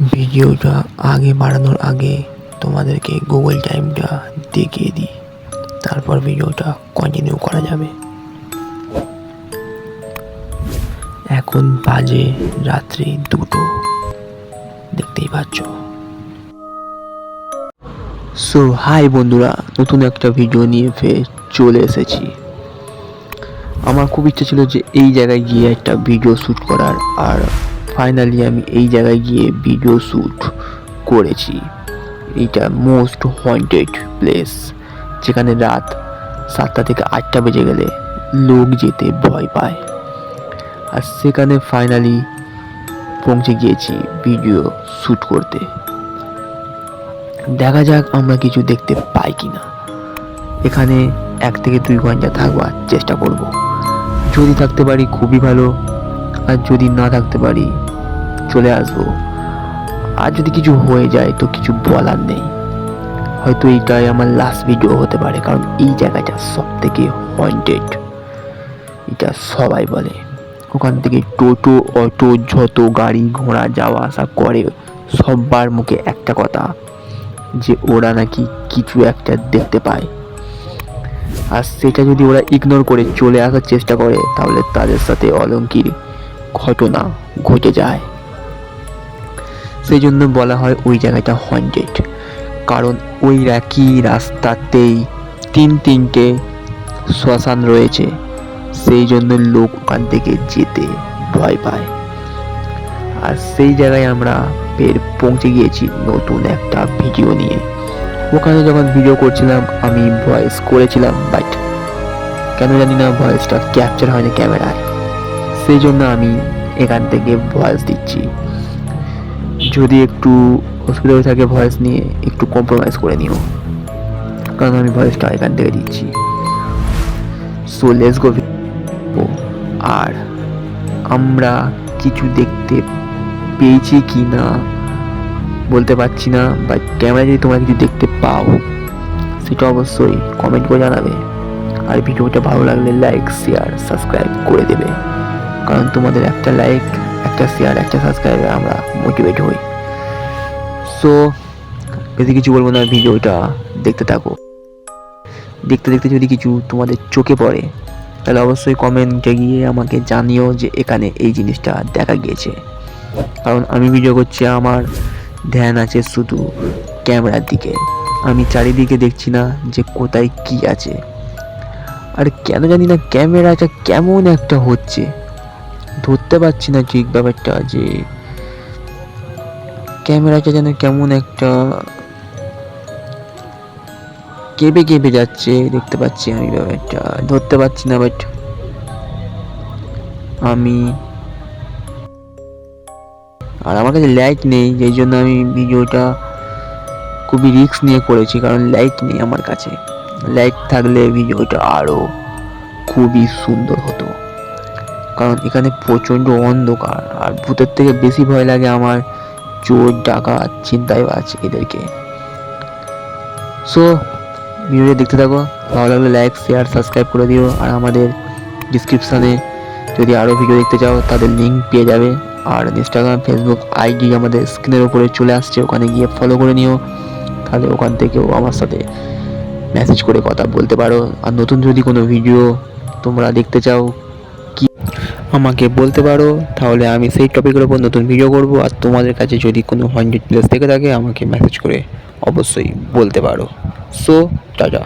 ভিডিওটা আগে বাড়ানোর আগে তোমাদেরকে গুগল টাইমটা দেখিয়ে দিই। তারপর ভিডিওটা কন্টিনিউ করা যাবে। এখন বাজে রাত্রি দুটো। দেখতেই পাচ্ছ। সো হাই বন্ধুরা, নতুন একটা ভিডিও নিয়ে ফের চলে এসেছি। আমার খুব ইচ্ছে ছিল যে এই জায়গায় গিয়ে একটা ভিডিও শ্যুট করার, আর ফাইনালি আমি এই জায়গায় গিয়ে ভিডিও শ্যুট করেছি। এটা মোস্ট হন্টেড প্লেস যেখানে রাত সাতটা থেকে আটটা বেজে গেলে লোক যেতে ভয় পায়। আর সেখানে ফাইনালি পৌঁছে গিয়েছি ভিডিও শ্যুট করতে। দেখা যাক আমরা কিছু দেখতে পাই কি না এখানে এক থেকে দুই ঘণ্টা থাকবার চেষ্টা করব। যদি থাকতে পারি খুবই ভালো, আর যদি না থাকতে পারি চলে আসব। আর যদি কিছু হয়ে যায়, তো কিছু বলার নেই। হয়তো এইটাই আমার লাস্ট ভিডিও হতে পারে, কারণ এই জায়গাটা সব থেকে হন্টেড এটা সবাই বলে। ওখান থেকে টোটো, অটো, যত গাড়ি ঘোড়া যাওয়া আসা করে সবার মুখে একটা কথা, যে ওরা নাকি কিছু একটা দেখতে পায়। আর সেটা যদি ওরা ইগনোর করে চলে আসার চেষ্টা করে, তাহলে তাদের সাথে অলঙ্কির ঘটনা ঘটে যায়। সেই জন্য বলা হয় ওই জায়গাটা হন্টেড কারণ ওই একই রাস্তাতেই তিন তিনটে শ্মশান রয়েছে সেই জন্য লোক ওখান থেকে যেতে ভয় পায়। আর সেই জায়গায় আমরা ফের পৌঁছে গিয়েছি নতুন একটা ভিডিও নিয়ে। ওখানে যখন ভিডিও করছিলাম, আমি ভয়েস করেছিলাম বাট কেন জানি না ভয়েসটা ক্যাপচার হয়নি ক্যামেরায়। সেই জন্য আমি এখান থেকে ভয়েস দিচ্ছি। যদি একটু অসুবিধা হয়ে থাকে ভয়েস নিয়ে একটু কম্প্রোমাইজ করে নিও। কারণ আমি ভয়েসটা এখান থেকে দিচ্ছি। সো লেস গো আর আমরা কিছু দেখতে পেয়েছি কি না বলতে পারছি না বা ক্যামেরা যদি তোমরা কিছু দেখতে পাও, সেটা অবশ্যই কমেন্ট করে জানাবে। আর ভিডিওটা ভালো লাগলে লাইক শেয়ার সাবস্ক্রাইব করে দেবে। কারণ তোমাদের একটা লাইক একটা শেয়ার একটা সাবস্ক্রাইবে আমরা মোটিভেট হই। সো বেশি কিছু বলব না, ভিডিওটা দেখতে থাকো। দেখতে দেখতে যদি কিছু তোমাদের চোখে পড়ে, তাহলে অবশ্যই কমেন্টে গিয়ে আমাকে জানিও যে এখানে এই জিনিসটা দেখা গিয়েছে। কারণ আমি ভিডিও করছি, আমার ধ্যান আছে শুধু ক্যামেরার দিকে। আমি চারিদিকে দেখছি না যে কোথায় কি আছে। আর কেন জানি না, ক্যামেরাটা কেমন একটা হচ্ছে। ধরতে পারছি না ঠিক ব্যাপারটা যে ক্যামেরাটা যেন কেমন একটা কেঁপে কেঁপে যাচ্ছে, দেখতে পাচ্ছি আমি ব্যাপারটা। ধরতে পারছি না বাট আমি আর আমার কাছে লাইট নেই, যেই জন্য আমি ভিডিওটা খুবই রিস্ক নিয়ে করেছি, কারণ লাইট নেই আমার কাছে। লাইট থাকলে ভিডিওটা আরও খুবই সুন্দর হতো। কারণ এখানে প্রচণ্ড অন্ধকার। আর ভূতের থেকে বেশি ভয় লাগে আমার চোর, ডাকাত আছে এদেরকে। সো ভিডিওটা দেখতে থাকো। ভালো লাগলে লাইক শেয়ার সাবস্ক্রাইব করে দিও। আর আমাদের ডিসক্রিপশানে যদি আরও ভিডিও দেখতে চাও, তাদের লিঙ্ক পেয়ে যাবে। আর ইনস্টাগ্রাম ফেসবুক আইডি আমাদের স্ক্রিনের উপরে চলে আসছে। ওখানে গিয়ে ফলো করে নিও। তাহলে ওখান থেকেও আমার সাথে মেসেজ করে কথা বলতে পারো। আর নতুন যদি কোনো ভিডিও তোমরা দেখতে চাও আমাকে বলতে পারো, তাহলে আমি সেই টপিকের উপর নতুন ভিডিও করব। আর তোমাদের কাছে যদি কোনো হান্ড্রেড প্লেস থেকে থাকে, আমাকে মেসেজ করে অবশ্যই বলতে পারো। So tata